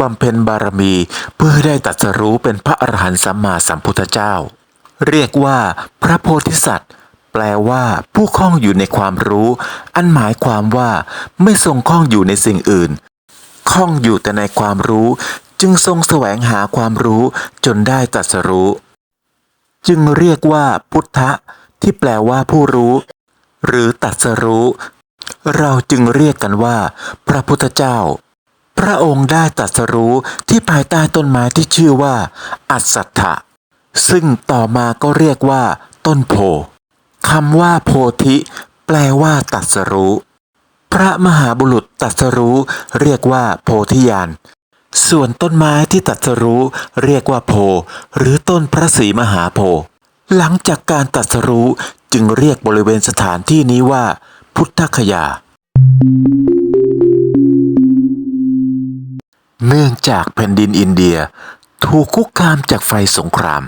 บำเพ็ญบารมีเพื่อให้ได้ตรัสรู้เป็นพระอรหันต์สัมมาสัมพุทธเจ้า เรียกว่าพระโพธิสัตว์ แปลว่า ผู้คล้องอยู่ในความรู้ อันหมายความว่าไม่ทรงคล้องอยู่ในสิ่งอื่นคล้องอยู่แต่ในความรู้ จึงทรงแสวงหาความรู้จนได้ตรัสรู้ จึงเรียกว่าพุทธะ ที่แปลว่าผู้รู้ หรือตรัสรู้ เราจึงเรียกกันว่า พระพุทธเจ้า พระองค์ได้ตรัสรู้ที่ภายใต้ต้นไม้ที่ชื่อว่า อัสสัทธะซึ่งต่อมาก็เรียกว่า ต้นโพคำว่าโพธิ แปลว่าตรัสรู้ พระมหาบุรุษตรัสรู้ เรียกว่า โพธิญาณส่วนต้นไม้ที่ตรัสรู้ เรียกว่าโพ หรือต้นพระศรีมหาโพหลังจากการตรัสรู้จึงเรียกบริเวณสถานที่นี้ว่า พุทธคยา เนื่องจากแผ่นดินอินเดียถูกคุกคามจากไฟสงคราม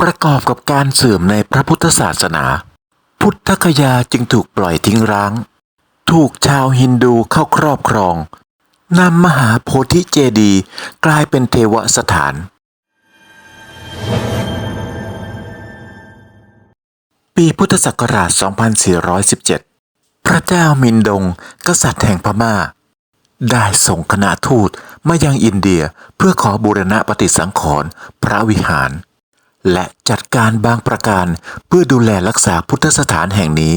ประกอบกับการเสื่อมในพระพุทธศาสนา พุทธคยาจึงถูกปล่อยทิ้งร้าง ถูกชาวฮินดูเข้าครอบครองนำมหาโพธิเจดีกลายเป็นเทวสถาน ปีพุทธศักราช 2417 พระเจ้ามินดง กษัตริย์แห่งพม่า ได้ส่งคณะทูต มายังอินเดียเพื่อขอบูรณะปฏิสังขรณ์พระวิหาร และจัดการบางประการเพื่อดูแลรักษาพุทธสถานแห่งนี้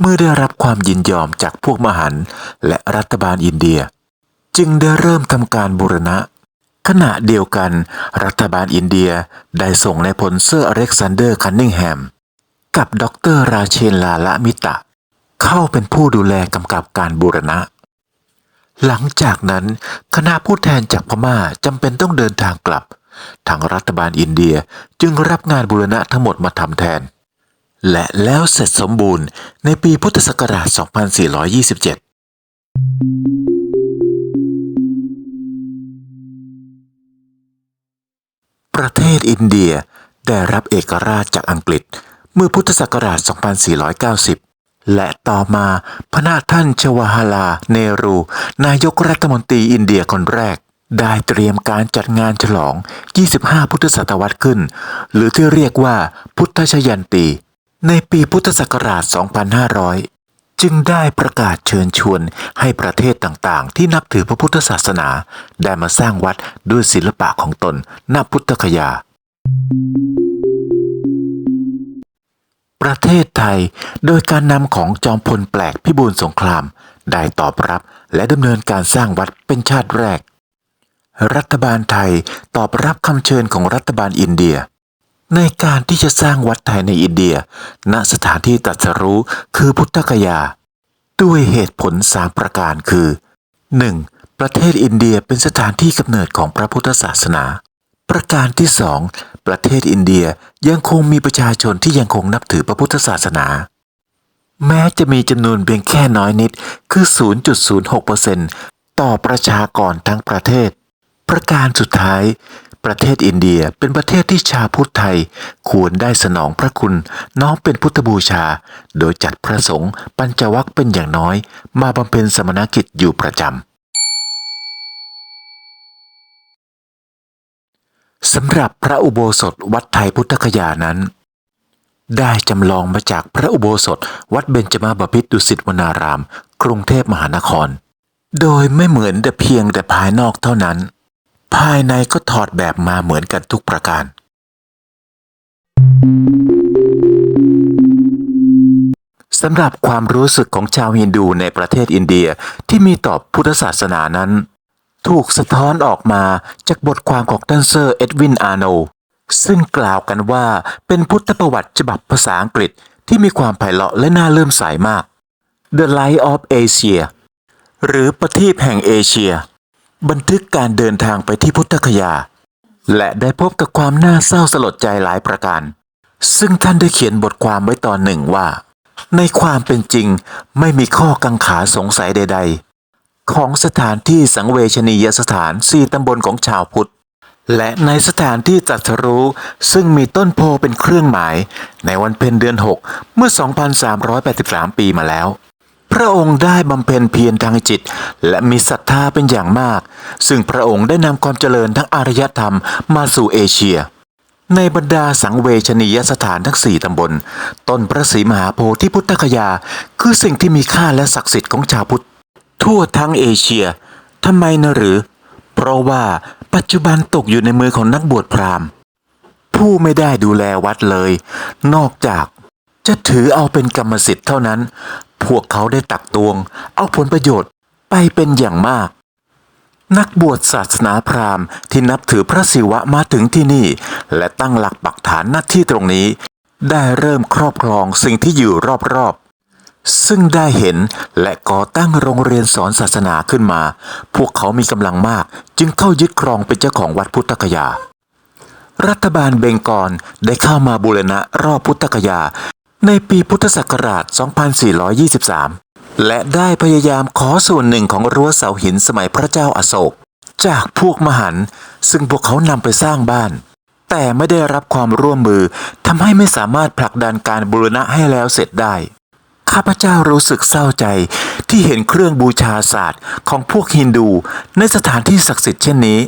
เมื่อได้รับความยินยอมจากพวกมหันและรัฐบาลอินเดีย จึงได้เริ่มทำการบูรณะ ขณะเดียวกัน รัฐบาลอินเดียได้ส่งนายพลเซอร์อเล็กซานเดอร์คันนิงแฮม กับดรราเชนลาละมิตะ เข้าเป็นผู้ดูแลกำกับการบูรณะ หลังจากนั้นคณะผู้แทนจากพม่าจำเป็นต้องเดินทางกลับ ทางรัฐบาลอินเดียจึงรับงานบูรณะทั้งหมดมาทำแทน และแล้วเสร็จสมบูรณ์ในปีพุทธศักราช 2427ประเทศอินเดียได้รับเอกราชจากอังกฤษเมื่อพุทธศักราช 2490 และต่อมาพระนาท่านชวาฮาลา เนรู นายกรัฐมนตรีอินเดียคนแรก ได้เตรียมการจัดงานฉลอง 25 พุทธศตวรรษขึ้น หรือที่เรียกว่าพุทธชยันตี ในปีพุทธศักราช 2500 จึงได้ประกาศเชิญชวนให้ประเทศต่างๆ ที่นับถือพระพุทธศาสนา ได้มาสร้างวัดด้วยศิลปะของตนณพุทธคยา ประเทศไทย โดยการนำของจอมพลแปลกพิบูลสงคราม ได้ตอบรับและดำเนินการสร้างวัดเป็นชาติแรก รัฐบาลไทยตอบรับคำเชิญของรัฐบาลอินเดีย ในการที่จะสร้างวัดไทยในอินเดีย ณสถานที่ตรัสรู้คือพุทธคยา ด้วยเหตุผลสามประการคือ 1. ประเทศอินเดียเป็นสถานที่กำเนิดของพระพุทธศาสนา ประการที่สองประเทศอินเดียยังคงมีประชาชนที่ยังคงนับถือพระพุทธศาสนา แม้จะมีจำนวนเพียงแค่น้อยนิดคือ 0.06%ต่อประชากรทั้งประเทศ ประการสุดท้าย ประเทศอินเดียเป็นประเทศที่ชาวพุทธไทย ควรได้สนองพระคุณน้อมเป็นพุทธบูชา โดยจัดพระสงฆ์ปัญจวัคเป็นอย่างน้อย มาบำเพ็ญสมณกิจอยู่ประจำ สำหรับพระอุโบสถวัดไทยพุทธคยานั้น ได้จำลองมาจากพระอุโบสถวัดเบญจมาบพิตรดุสิตวนาราม กรุงเทพมหานคร โดยไม่เหมือนแต่เพียงแต่ภายนอกเท่านั้น ภายในก็ถอดแบบมาเหมือนกันทุกประการ สำหรับความรู้สึกของชาวฮินดูในประเทศอินเดียที่มีต่อพุทธศาสนานั้น ถูกสะท้อนออกมาจากบทความของท่านเซอร์เอ็ดวินอาร์โน ซึ่งกล่าวกันว่าเป็นพุทธประวัติฉบับภาษาอังกฤษที่มีความไพเราะและน่าเลื่อมใสมาก The Light of Asia หรือประทีปแห่งเอเชีย บันทึกการเดินทางไปที่พุทธคยา และได้พบกับความน่าเศร้าสลดใจหลายประการ ซึ่งท่านได้เขียนบทความไว้ตอนหนึ่งว่า ในความเป็นจริงไม่มีข้อกังขาสงสัยใดๆ ของสถานที่สังเวชนียสถานสี่ตำบลของชาวพุทธ และในสถานที่ตรัสรู้ ซึ่งมีต้นโพเป็นเครื่องหมาย ในวันเพ็ญเดือน 6 เมื่อ 2,383 ปีมาแล้ว พระองค์ได้บำเพ็ญเพียรทางจิต และมีศรัทธาเป็นอย่างมาก ซึ่งพระองค์ได้นำความเจริญทั้งอารยธรรมมาสู่เอเชียในบรรดาสังเวชนียสถานทั้งสี่ตำบล ต้นพระศรีมหาโพธิพุทธคยา คือสิ่งที่มีค่าและศักดิ์สิทธิ์ของชาวพุทธ ทั่วทั้งเอเชียทำไมนะหรือ เพราะว่าปัจจุบันตกอยู่ในมือของนักบวชพราหมณ์ ผู้ไม่ได้ดูแลวัดเลย นอกจากจะถือเอาเป็นกรรมสิทธิ์เท่านั้น พวกเขาได้ตักตวง เอาผลประโยชน์ไปเป็นอย่างมาก นักบวชศาสนาพราหมณ์ที่นับถือพระศิวะมาถึงที่นี่ และตั้งหลักปักฐานหน้าที่ตรงนี้ ได้เริ่มครอบครองสิ่งที่อยู่รอบๆ ซึ่งได้เห็นและก่อตั้งโรงเรียนสอนศาสนาขึ้นมา พวกเขามีกำลังมาก จึงเข้ายึดครองเป็นเจ้าของวัดพุทธคยา รัฐบาลเบงกอลได้เข้ามาบูรณะรอบพุทธคยา ในปีพุทธศักราช 2423 และได้พยายามขอส่วนหนึ่งของรั้วเสาหินสมัยพระเจ้าอาโศก จากพวกมหันต์ซึ่งพวกเขานำไปสร้างบ้าน แต่ไม่ได้รับความร่วมมือทำให้ไม่สามารถผลักดันการบูรณะให้แล้วเสร็จได้ ข้าพเจ้ารู้สึกเศร้าใจที่เห็นเครื่องบูชาศาสตร์ของพวกฮินดูในสถานที่ศักดิ์สิทธิ์เช่นนี้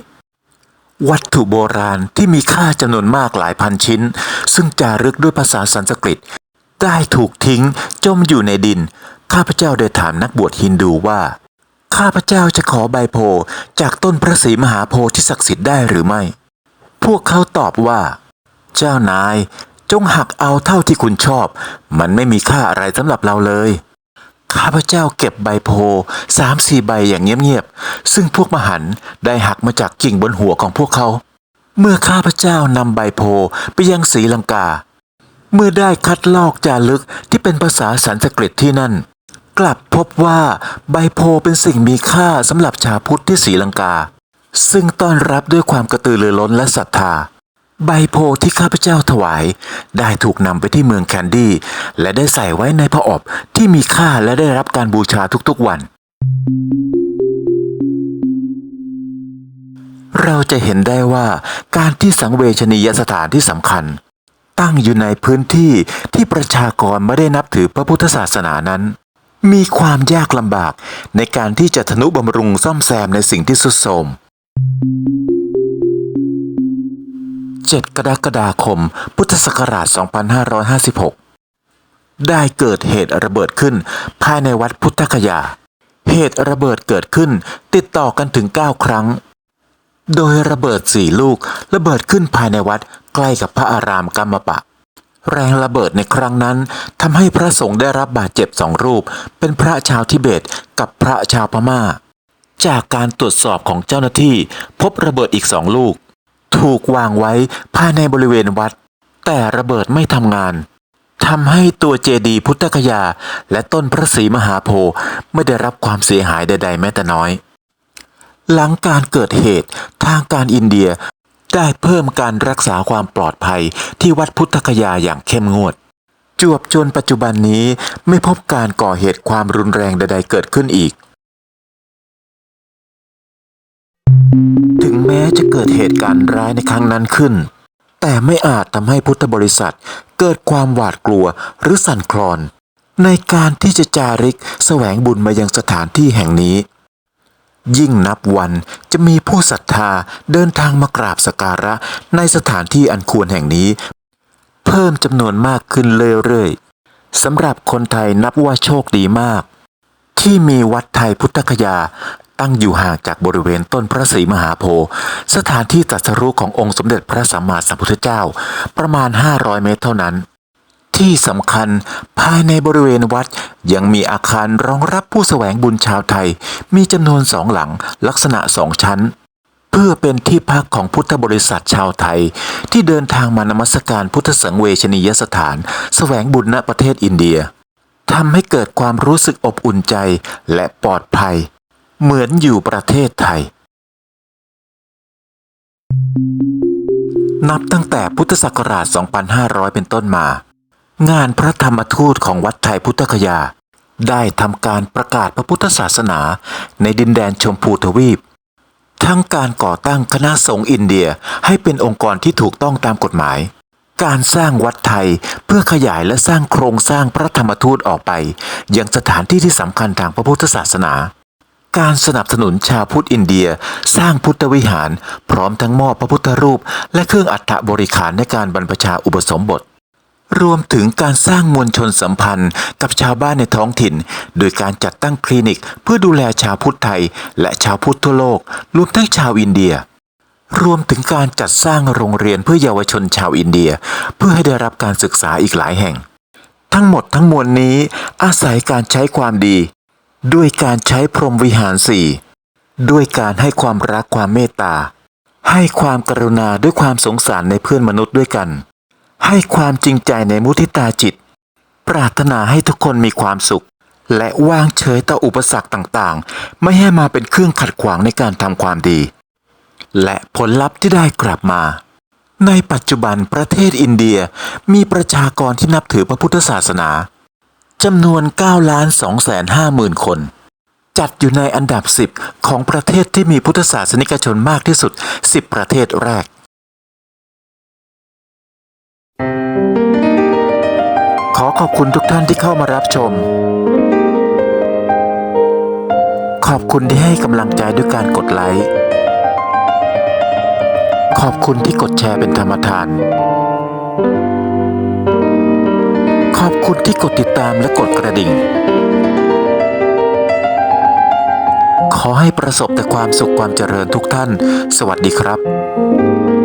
วัตถุโบราณที่มีค่าจำนวนมากหลายพันชิ้น ซึ่งจารึกด้วยภาษาสันสกฤต ได้ถูกทิ้งจมอยู่ในดิน ข้าพเจ้าได้ถามนักบวชฮินดูว่า ข้าพเจ้าจะขอใบโพจากต้นพระศรีมหาโพธิศักดิ์สิทธิ์ได้หรือไม่ พวกเขาตอบว่า เจ้านาย จงหักเอาเท่าที่คุณชอบ มันไม่มีค่าอะไรสำหรับเราเลย ข้าพเจ้าเก็บใบโพสามสี่ใบอย่างเงียบๆ ซึ่งพวกมหันต์ได้หักมาจากกิ่งบนหัวของพวกเขา เมื่อข้าพเจ้านำใบโพไปยังศรีลังกา เมื่อได้คัดลอกจารึกที่เป็นภาษาสันสกฤตที่นั่น กลับพบว่าใบโพเป็นสิ่งมีค่าสำหรับชาวพุทธที่ศรีลังกา ซึ่งต้อนรับด้วยความกระตือรือร้นและศรัทธา ใบโพที่ข้าพเจ้าถวาย ได้ถูกนำไปที่เมืองแคนดี้ และได้ใส่ไว้ในพระอบที่มีค่าและได้รับการบูชาทุกๆวัน เราจะเห็นได้ว่าการที่สังเวชนียสถานที่สำคัญ ตั้งอยู่ในพื้นที่ที่ประชากรไม่ได้นับถือพระพุทธศาสนานั้น มีความยากลำบากในการที่จะทนุบำรุงซ่อมแซมในสิ่งที่สุดโทรม 7 กรกฎาคม พุทธศักราช 2556 ได้เกิดเหตุระเบิดขึ้น ภายในวัดพุทธคยา เหตุระเบิดเกิดขึ้นติดต่อกันถึง 9 ครั้ง โดยระเบิดสี่ลูกระเบิดขึ้นภายในวัดใกล้กับพระอารามกัมมปะ แรงระเบิดในครั้งนั้นทำให้พระสงฆ์ได้รับบาดเจ็บสองรูป เป็นพระชาวทิเบตกับพระชาวพม่า จากการตรวจสอบของเจ้าหน้าที่พบระเบิดอีกสองลูก ถูกวางไว้ภายในบริเวณวัด แต่ระเบิดไม่ทำงานทำให้ตัวเจดีพุทธคยา และต้นพระศรีมหาโพธิ์ไม่ได้รับความเสียหายใด ๆ แม้แต่น้อย หลังการเกิดเหตุทางการอินเดียได้เพิ่มการรักษาความปลอดภัยที่วัดพุทธคยาอย่างเข้มงวด จวบจนปัจจุบันนี้ไม่พบการก่อเหตุความรุนแรงใด ๆ เกิดขึ้นอีก แม้จะเกิดเหตุการณ์ร้ายในครั้งนั้นขึ้น แต่ไม่อาจทำให้พุทธบริษัทเกิดความหวาดกลัวหรือสั่นคลอน ในการที่จะจาริกแสวงบุญมายังสถานที่แห่งนี้ ยิ่งนับวันจะมีผู้ศรัทธาเดินทางมากราบสกการะในสถานที่อันควรแห่งนี้ เพิ่มจำนวนมากขึ้นเรื่อยๆสำหรับคนไทยนับว่าโชคดีมากที่มีวัดไทยพุทธคยา ตั้งอยู่ห่างจากบริเวณต้นพระศรีมหาโพธิ์สถานที่ตรัสรู้ขององค์สมเด็จพระสัมมาสัมพุทธเจ้า ประมาณ 500 เมตรเท่านั้น ที่สำคัญภายในบริเวณวัดยังมีอาคารรองรับผู้แสวงบุญชาวไทย มีจำนวนสองหลังลักษณะสองชั้น เพื่อเป็นที่พักของพุทธบริษัทชาวไทย ที่เดินทางมานมัสการพุทธสังเวชนียสถาน แสวงบุญณประเทศอินเดียทำให้เกิดความรู้สึกอบอุ่นใจและปลอดภัย เหมือนอยู่ประเทศไทย นับตั้งแต่พุทธศักราช 2500 เป็นต้นมา งานพระธรรมทูตของวัดไทยพุทธคยา ได้ทำการประกาศพระพุทธศาสนาในดินแดนชมพูทวีป ทั้งการก่อตั้งคณะสงฆ์อินเดียให้เป็นองค์กรที่ถูกต้องตามกฎหมาย การสร้างวัดไทยเพื่อขยายและสร้างโครงสร้างพระธรรมทูตออกไป ยังสถานที่ที่สำคัญทางพระพุทธศาสนา การสนับสนุนชาวพุทธอินเดียสร้างพุทธวิหาร พร้อมทั้งมอบพระพุทธรูป และเครื่องอัฐบริขารในการบรรพชาอุปสมบท รวมถึงการสร้างมวลชนสัมพันธ์กับชาวบ้านในท้องถิ่น โดยการจัดตั้งคลินิกเพื่อดูแลชาวพุทธไทย และชาวพุทธทั่วโลก รวมทั้งชาวอินเดีย รวมถึงการจัดสร้างโรงเรียนเพื่อเยาวชนชาวอินเดีย เพื่อให้ได้รับการศึกษาอีกหลายแห่ง ทั้งหมดทั้งมวลนี้อาศัยการใช้ความดี ด้วยการใช้พรหมวิหารสี่ด้วยการให้ความรักความเมตตา ให้ความกรุณาด้วยความสงสารในเพื่อนมนุษย์ด้วยกัน ให้ความจริงใจในมุทิตาจิต ปรารถนาให้ทุกคนมีความสุข และวางเฉยต่ออุปสรรคต่างๆ ไม่ให้มาเป็นเครื่องขัดขวางในการทำความดี และผลลัพธ์ที่ได้กลับมา ในปัจจุบันประเทศอินเดียมีประชากรที่นับถือพระพุทธศาสนา จำนวน 9 ล้าน2แสน5หมื่นคน จัดอยู่ในอันดับ 10 ของประเทศที่มีพุทธศาสนิกชนมากที่สุด 10 ประเทศแรก ขอขอบคุณทุกท่านที่เข้ามารับชม ขอบคุณที่ให้กำลังใจด้วยการกดไลค์ ขอบคุณที่กดแชร์เป็นธรรมทาน คุณที่กดติดตามและกดกระดิ่ง ขอให้ประสบแต่ความสุขความเจริญทุกท่าน สวัสดีครับ